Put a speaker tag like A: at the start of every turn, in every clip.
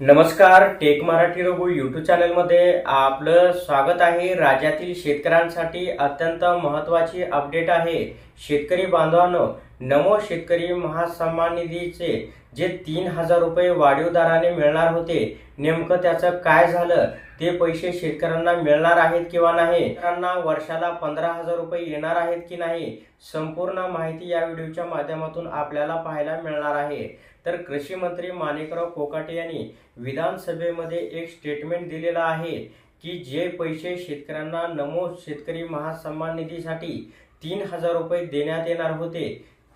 A: नमस्कार take Marathi Raghu YouTube चॅनलमध्ये आपलं स्वागत आहे. राज्यातील शेतकऱ्यांसाठी अत्यंत महत्त्वाची अपडेट आहे. शेतकरी बांधवांनो नमो शेतकरी महासन्मान निधीचे जे तीन हजार रुपये वाढीव दराने मिळणार होते नेमकं त्याचं काय झालं? ते पैसे शेतकऱ्यांना मिळणार आहेत किंवा नाही? शेतकऱ्यांना वर्षाला पंधरा हजार रुपये येणार आहेत की नाही? संपूर्ण माहिती या व्हिडिओच्या माध्यमातून आपल्याला पाहायला मिळणार आहे. तर कृषी मंत्री माणिकराव कोकाटे यांनी विधानसभेमध्ये एक स्टेटमेंट दिलेलं आहे की जे पैसे शेतकऱ्यांना नमो शेतकरी महासन्मान निधीसाठी तीन हजार रुपये देण्यात येणार होते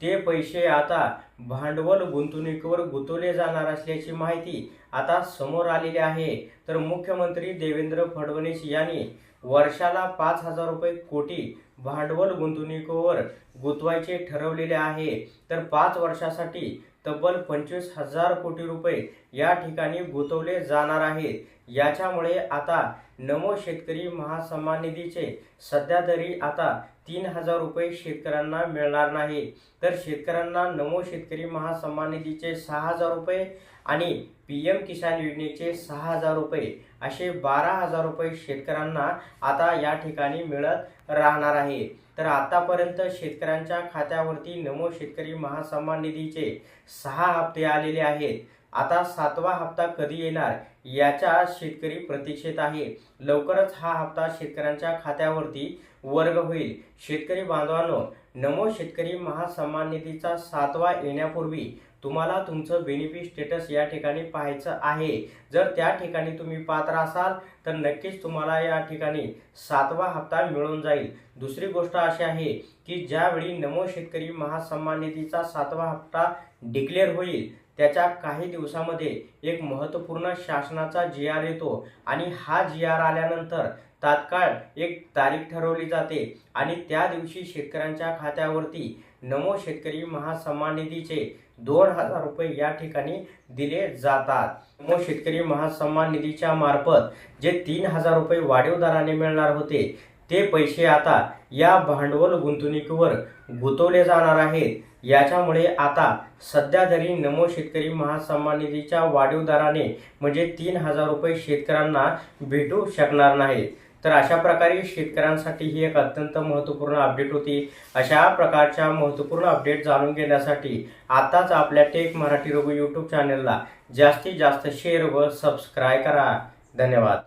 A: ते पैसे आता भांडवल गुंतवणुकीवर गुंतवले जाणार असल्याची माहिती आता समोर आलेली आहे. तर मुख्यमंत्री देवेंद्र फडणवीस यांनी वर्षाला पाच हजार रुपये कोटी भांडवल गुंतवणुकीवर गुंतवायचे ठरवलेले आहे. तर पाच वर्षासाठी तब्बल पंचवीस हजार कोटी रुपये या ठिकाणी गुंतवले जाणार आहेत. याच्यामुळे आता नमो शेतकरी महासन्मान निधीचे सध्या तरी आता तीन हजार रुपये शेतकऱ्यांना मिळणार नाही. तर शेतकऱ्यांना नमो शेतकरी महासन्मान निधीचे सहा हजार रुपये आणि पी एम किसान योजनेचे सहा हजार रुपये असे बारा हजार रुपये शेतकऱ्यांना आता या ठिकाणी मिळत राहणार आहे. तर आतापर्यंत शेतकऱ्यांच्या खात्यावरती नमो शेतकरी महासन्मान निधीचे सहा हप्ते आलेले आहेत. आता सातवा हप्ता कधी येणार याच्या शेतकरी प्रतीक्षेत आहे. लवकरच हा हप्ता शेतकऱ्यांच्या खात्यावरती वर्ग होईल. शेतकरी बांधवांनो नमो शेतकरी महासन्मान निधीचा सातवा येण्यापूर्वी तुम्हाला तुमचं बेनिफिट स्टेटस या ठिकाणी पाहायचं आहे. जर त्या ठिकाणी तुम्ही पात्र असाल तर नक्कीच तुम्हाला या ठिकाणी सातवा हप्ता मिळून जाईल. दुसरी गोष्ट अशी आहे की ज्यावेळी नमो शेतकरी महासन्मान निधीचा सातवा हप्ता डिक्लेअर होईल त्याच्या काही दिवसामध्ये एक महत्त्वपूर्ण शासनाचा जी आर येतो आणि हा जी आर आल्यानंतर तात्काळ एक तारीख ठरवली जाते आणि त्या दिवशी शेतकऱ्यांच्या खात्यावरती नमो शेतकरी महासन्मान निधीचे दोन हजार रुपये या ठिकाणी दिले जातात. नमो शेतकरी महासन्मान निधीच्या मार्फत जे तीन हजार रुपये वाढीव दराने मिळणार होते ते पैसे आता या भांडवल गुंतवणुकीवर गुंतवले जाणार आहेत. याच्यामुळे आता सध्या तरी नमो शेतकरी महासन्मान निधीच्या वाढीव दराने म्हणजे तीन हजार रुपये शेतकऱ्यांना भेटू शकणार नाहीत. तर अशा प्रकारे शेतकऱ्यांसाठी ही एक अत्यंत महत्त्वपूर्ण अपडेट होती. अशा प्रकारच्या महत्त्वपूर्ण अपडेट जाणून घेण्यासाठी आताच आपल्या टेक मराठी रघु यूट्यूब चॅनलला जास्तीत जास्त शेअर व सबस्क्राईब करा. धन्यवाद.